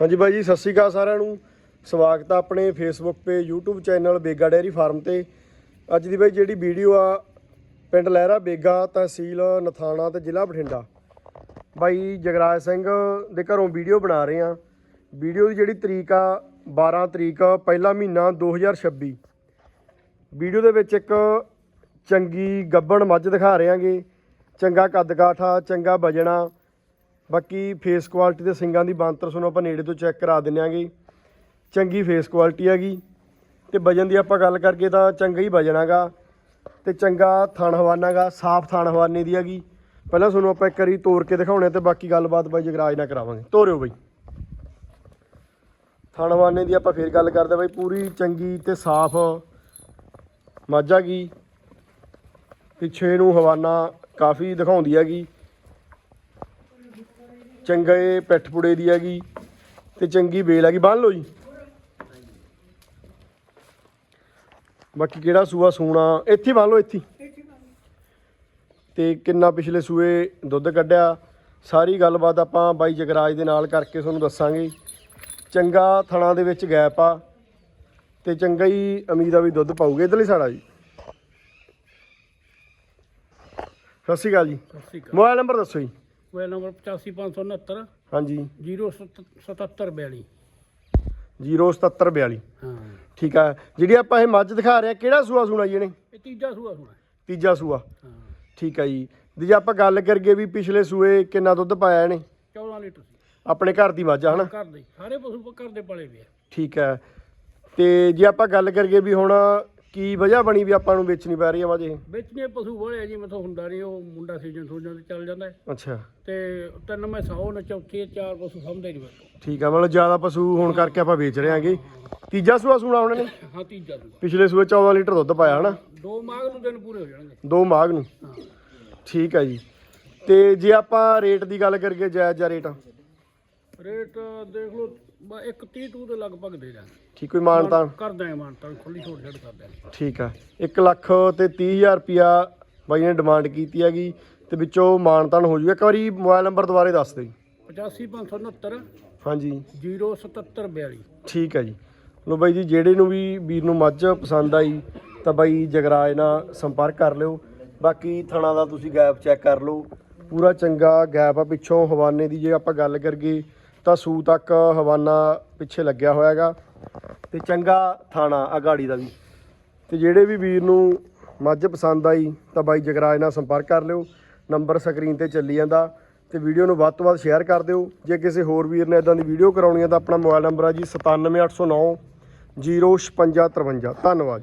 ਹਾਂਜੀ ਬਾਈ ਜੀ, ਸਤਿ ਸ਼੍ਰੀ ਅਕਾਲ ਸਾਰਿਆਂ ਨੂੰ। ਸਵਾਗਤ ਆ ਆਪਣੇ ਫੇਸਬੁੱਕ ਤੇ, YouTube channel Bega dairy farm ਤੇ। ਅੱਜ ਦੀ ਬਾਈ ਜਿਹੜੀ ਵੀਡੀਓ ਆ, ਪਿੰਡ ਲਹਿਰਾ ਬੇਗਾ, ਤਹਿਸੀਲ ਨਥਾਣਾ ਤੇ ਜ਼ਿਲ੍ਹਾ ਬਠਿੰਡਾ। ਬਾਈ ਜਗਰਾਜ ਸਿੰਘ ਦੇ ਘਰੋਂ ਵੀਡੀਓ ਬਣਾ ਰਹੇ ਆ। ਵੀਡੀਓ ਦੀ ਜਿਹੜੀ ਤਰੀਕ ਆ 12 ਤਰੀਕ, ਪਹਿਲਾ ਮਹੀਨਾ 2026 ਵੀਡੀਓ ਦੇ ਵਿੱਚ ਇੱਕ ਚੰਗੀ ਗੱਬਣ ਮੱਝ ਦਿਖਾ ਰਹੇ ਆਂਗੇ। ਚੰਗਾ ਕੱਦ ਕਾਠਾ ਚੰਗਾ ਵਜਣਾ। ਬਾਕੀ ਫੇਸ ਕੁਆਲਿਟੀ ਦੇ ਸਿੰਗਾਂ ਦੀ ਬਾਂਤਰ ਸੁਣੋ, ਆਪਾਂ ਨੇੜੇ ਤੋਂ ਚੈੱਕ ਕਰਾ ਦਿੰਨੇ ਆਂਗੇ ਚੰਗੀ ਫੇਸ ਕੁਆਲਿਟੀ ਹੈਗੀ। ਤੇ ਵਜਨ ਦੀ ਆਪਾਂ ਗੱਲ ਕਰਕੇ ਤਾਂ ਚੰਗਾ ਹੀ ਵਜਨ ਹੈਗਾ। ਤੇ ਚੰਗਾ ਥਣ ਹਵਾਨਾਗਾ ਸਾਫ਼ ਥਣ ਹਵਾਨੇ ਦੀ ਹੈਗੀ। ਪਹਿਲਾਂ ਤੁਹਾਨੂੰ ਆਪਾਂ ਇੱਕ ਵਾਰੀ ਤੋੜ ਕੇ ਦਿਖਾਉਣੇ ਤੇ ਬਾਕੀ ਗੱਲਬਾਤ ਬਾਈ ਜਗਰਾਜ ਨਾਲ ਕਰਾਵਾਂਗੇ। ਤੋਰਿਓ ਬਾਈ। ਥਣ ਹਵਾਨੇ ਦੀ ਆਪਾਂ ਫੇਰ ਗੱਲ ਕਰਦੇ ਬਾਈ, ਪੂਰੀ ਚੰਗੀ ਤੇ ਸਾਫ਼ ਮੱਝ ਹੈਗੀ। ਪਿੱਛੇ ਨੂੰ ਹਵਾਨਾ ਕਾਫੀ ਦਿਖਾਉਂਦੀ ਹੈਗੀ। ਚੰਗੇ ਪਿੱਠ ਪੁੜੇ ਦੀ ਹੈਗੀ ਤੇ ਚੰਗੀ ਬੇਲ ਹੈਗੀ ਬੰਨ ਲਓ ਜੀ। ਬਾਕੀ ਕਿਹੜਾ ਸੂਆ ਸੂਣਾ ਇੱਥੇ ਬੰਨ ਲਓ ਇੱਥੇ। ਤੇ ਕਿੰਨਾ ਪਿਛਲੇ ਸੂਏ ਦੁੱਧ ਕੱਢਿਆ ਸਾਰੀ ਗੱਲਬਾਤ ਆਪਾਂ ਬਾਈ ਜਗਰਾਜ ਦੇ ਨਾਲ ਕਰਕੇ ਤੁਹਾਨੂੰ ਦੱਸਾਂਗੇ। ਚੰਗਾ ਥਣਾ ਦੇ ਵਿੱਚ ਗੈਪ ਆ ਤੇ ਚੰਗਾ ਹੀ ਉਮੀਦ ਆ ਵੀ ਦੁੱਧ ਪਾਊਗੇ ਇਧਰਲੀ ਸਾੜਾ ਜੀ। ਸਤਿ ਸ਼੍ਰੀ ਅਕਾਲ ਜੀ। ਮੋਬਾਈਲ ਨੰਬਰ ਦੱਸੋ ਜੀ। ਮੋਬਾਈਲ ਨੰਬਰ 85569 ਹਾਂਜੀ। 07742 07742 ਹਾਂ। ਠੀਕ ਆ। ਜਿਹੜੀ ਆਪਾਂ ਇਹ ਮੱਝ ਦਿਖਾ ਰਹੇ ਆ ਕਿਹੜਾ ਸੂਆ ਸੁਣਾ ਜੀ ਇਹਨੇ? ਇਹ ਤੀਜਾ ਸੂਆ ਸੁਣਾ ਤੀਜਾ ਸੂਆ। ਹਾਂ। ਠੀਕ ਆ ਜੀ। ਜੇ ਆਪਾਂ ਗੱਲ ਕਰੀਏ ਵੀ ਪਿਛਲੇ ਸੂਏ ਕਿੰਨਾ ਦੁੱਧ ਪਾਇਆ ਇਹਨੇ? 14 ਲੀਟਰ ਸੀ। ਆਪਣੇ ਘਰ ਦੀ ਮੱਝ ਆ ਹਨਾ? ਘਰ ਦੇ ਸਾਰੇ ਪਸ਼ੂ ਘਰ ਦੇ ਪਲੇ ਵੀ ਆ। ਠੀਕ ਹੈ ਤੇ ਜੇ ਆਪਾਂ ਗੱਲ ਕਰੀਏ ਵੀ ਹੁਣ ਕੀ ਵਜ੍ਹਾ ਬਣੀ ਵੀ ਆਪਾਂ ਨੂੰ ਵੇਚਣੀ ਪੈ ਰਹੀ ਆ ਇਹ ਵੇਚਣੇ ਪਸ਼ੂ ਬੜੇ ਜੀ ਮੈਥੋਂ ਹੁੰਦਾ ਨਹੀਂ ਉਹ ਮੁੰਡਾ ਸੀਜ਼ਨ ਸੋਜਾਂ ਤੇ ਚੱਲ ਜਾਂਦਾ ਹੈ। ਅੱਛਾ। ਤੇ ਤਿੰਨ ਮੈਂ 100 ਨੇ ਚੌਥੇ ਚਾਰ ਪਸ਼ੂ ਸਮਝਦੇ ਨਹੀਂ ਮੈਨੂੰ ਠੀਕ ਆ ਮਤਲਬ ਜ਼ਿਆਦਾ ਪਸ਼ੂ ਹੋਣ ਕਰਕੇ ਆਪਾਂ ਵੇਚ ਰਹੇ ਆਂਗੇ। ਤੀਜਾ ਸੂਆ ਸੁਣਾ ਉਹਨਾਂ ਨੇ? ਹਾਂ ਤੀਜਾ ਸੂਆ। ਪਿਛਲੇ ਸੂਏ 14 ਲੀਟਰ ਦੁੱਧ ਪਾਇਆ ਹਨਾ? ਦੋ ਮਾਘ ਨੂੰ ਦਿਨ ਪੂਰੇ ਹੋ ਜਾਣਗੇ। ਦੋ ਮਾਘ ਨੂੰ। ਠੀਕ ਹੈ ਜੀ। ਤੇ ਜੇ ਆਪਾਂ ਰੇਟ ਦੀ ਗੱਲ ਕਰੀਏ ਜਾਇਜ਼ ਜਾਂ ਰੇਟ? ਰੇਟ ਦੇਖ ਲਓ ਬ- ਇੱਕ 30 ਟੂ ਦੇ ਲਗਭਗ ਦੇ ਦਾਂਗੇ ਠੀਕ ਕੋਈ ਮਾਨਤਾ ਕਰ ਦਾਂਗੇ ਮਾਨਤਾ ਖੁੱਲੀ ਛੋਟ ਛੱਡ ਕਰ ਦਾਂਗੇ ਠੀਕ ਆ। 1 ਲੱਖ ਤੇ 30000 ਰੁਪਿਆ ਬਾਈ ਨੇ ਡਿਮਾਂਡ ਕੀਤੀ ਹੈਗੀ ਤੇ ਵਿੱਚੋਂ ਮਾਨਤਾਨ ਹੋ ਜੂਗਾ। ਇੱਕ ਵਾਰੀ ਮੋਬਾਈਲ ਨੰਬਰ ਦੁਬਾਰੇ ਦੱਸ ਦਿਓ ਜੀ। 85569 ਹਾਂਜੀ। 07742 ਠੀਕ ਹੈ ਜੀ। ਲੋ ਬਾਈ ਜੀ ਜਿਹੜੇ ਨੂੰ ਵੀ ਵੀਰ ਨੂੰ ਮੱਝ ਪਸੰਦ ਆਈ ਤਾਂ ਬਾਈ ਜਗਰਾਜ ਨਾਲ ਸੰਪਰਕ ਕਰ ਲਿਓ। ਬਾਕੀ ਥਣਾ ਦਾ ਤੁਸੀਂ ਗੈਪ ਚੈੱਕ ਕਰ ਲਓ। ਪੂਰਾ ਚੰਗਾ ਗੈਪ ਆ ਪਿੱਛੋਂ ਹਵਾਨੇ ਦੀ ਜੇ ਆਪਾਂ ਗੱਲ ਕਰੀਏ ਤਾਂ ਸੂ ਤੱਕ ਹਵਾਨਾ ਪਿੱਛੇ ਲੱਗਿਆ ਹੋਇਆ ਹੈਗਾ ਤੇ ਚੰਗਾ ਥਾਣਾ ਅਗਾੜੀ ਦਾ ਵੀ। ਤੇ ਜਿਹੜੇ ਵੀ ਵੀਰ ਨੂੰ ਮੱਝ ਪਸੰਦ ਆਈ ਤਾਂ ਬਾਈ ਜਗਰਾਜ ਨਾਲ ਸੰਪਰਕ ਕਰ ਲਿਓ, ਨੰਬਰ ਸਕਰੀਨ ਤੇ ਚੱਲੀ ਜਾਂਦਾ ਤੇ ਵੀਡੀਓ ਨੂੰ ਵੱਧ ਤੋਂ ਵੱਧ ਸ਼ੇਅਰ ਕਰ ਦਿਓ। ਜੇ ਕਿਸੇ ਹੋਰ ਵੀਰ ਨੇ ਇਦਾਂ ਦੀ ਵੀਡੀਓ ਕਰਾਉਣੀ ਹੈ ਤਾਂ ਆਪਣਾ ਮੋਬਾਈਲ ਨੰਬਰ ਆ ਜੀ 97809 05653 ਧੰਨਵਾਦ